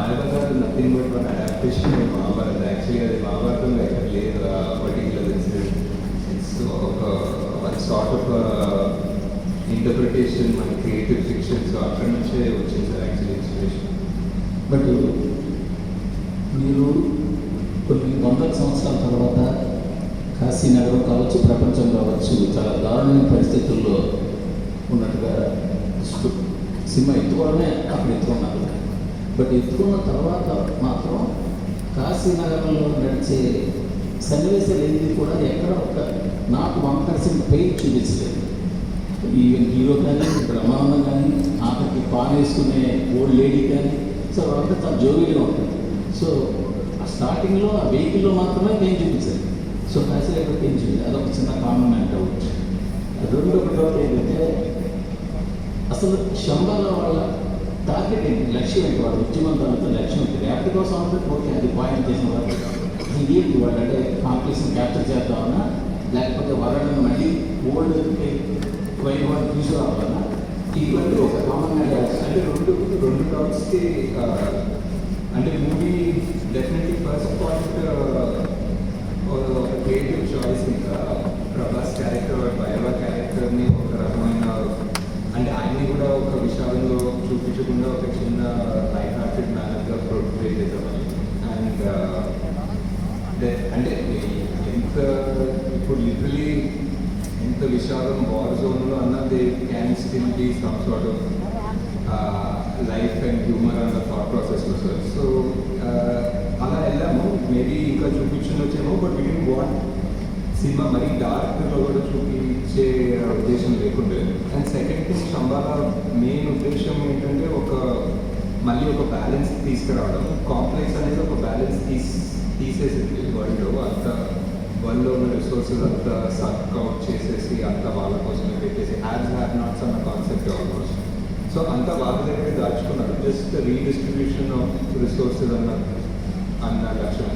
Mayabazar nothing but one adaptation Mahabharat actually అది మహాభారతంలో ఎక్కడ లేదు ఆ పర్టికులర్ ఇన్సిడెంట్ ఇట్స్ ఒక వన్ సార్ట్ ఆఫ్ ఇంటర్ప్రిటేషన్ మన క్రియేటివ్ ఫిక్షన్ సో అక్కడి నుంచే వచ్చింది సార్ యాక్చువల్లీ ఇన్స్పిరేషన్ బట్ మీరు కొన్ని వందల సంవత్సరాల తర్వాత కాశీ నగరం కావచ్చు ప్రపంచం కావచ్చు చాలా దారుణమైన పరిస్థితుల్లో ఉన్నట్టుగా సినిమా ఎత్తుకోవడమే అక్కడ ఎత్తుకున్నారు బట్ ఎత్తుకున్న తర్వాత మాత్రం కాశీ నగరంలో నడిచే సన్నివేశాలు ఏది కూడా ఎక్కడ ఒక నాకు వన్ పర్సెంట్ పెయిన్ చూపించలేదు. ఈవెన్ హీరో కానీ బ్రహ్మానందం కానీ ఆఖరికి పాన్ వేసుకునే ఓల్డ్ లేడీ కానీ సో వాళ్ళంతా చాలా జోవిగా ఉంటుంది సో ఆ స్టార్టింగ్లో ఆ వెహికల్లో మాత్రమే పెయిన్ చూపించాలి సో కాశీ ఎక్కడ పెయిన్ చూపించాలి అదొక చిన్న కామన్ అండ్ డౌట్ రెండు ఒక డౌట్ ఏంటంటే అసలు శంబాల వాళ్ళ టార్గెట్ ఏంటి లక్ష్యం ఏంటి? వాళ్ళ తర్వాత లక్ష్యం ఉంటుంది. ర్యాపిడ్ కోసం అంటే ఓకే అది పాయింట్ చేసిన వాళ్ళు అసలు ఏంటి వాళ్ళు అంటే కాంపిటీషన్ క్యాప్చర్ చేద్దామన్నా లేకపోతే వాళ్ళని మళ్ళీ ఓల్డ్ వైభవాన్ని తీసుకురావాలన్నా ఇటువంటి ఒక కామన్ అంటే రెండు రెండు టాప్స్కి అంటే మూవీ డెఫినెట్లీ ఫస్ట్ పాయింట్ ఒక క్రియేటివ్ చాయిస్ ఇంకా ప్రభాస్ క్యారెక్టర్ భైరవ క్యారెక్టర్ని ఒక రకమైన అంటే ఆయన్ని కూడా ఒక విషాదంలో చూపించకుండా ఒక చిన్న లైఫ్ హార్టెడ్ మేనర్గా ప్రొట్రే చేద్దామని. అండ్ uh, అంటే ఎంత ఇప్పుడు లిటరలీ ఎంత విషాదం వార్ జోన్లో అన్న they can still be some sort of life and humour అన్న థాట్ ప్రాసెస్లో సార్ సో అలా వెళ్ళాము. మేబీ ఇంకా చూపించవచ్చేమో బట్ వీ వాంట్ సినిమా మరీ డార్క్లో కూడా చూపించే ఉద్దేశం లేకుండే. And second thing Shambhala main ఉద్దేశం అనేది ఒక బ్యాలెన్స్ తీసుకురావడం. కాంప్లెక్స్ అనేది ఒక బ్యాలెన్స్ తీస్ తీసేసింది వరల్డ్లో అంత వరల్డ్లో ఉన్న రిసోర్సెస్ అంతా సక్ అవుట్ చేసేసి అంత వాళ్ళ కోసమే పెట్టేసి హ్యాస్ హ్యావ్ నాట్స్ అన్న కాన్సెప్ట్ ఆల్మోస్ట్ సో అంతా వాళ్ళ దగ్గర దాచుకున్నారు జస్ట్ రీడిస్ట్రిబ్యూషన్ ఆఫ్ రిసోర్సెస్ అన్న అన్న లక్ష్యం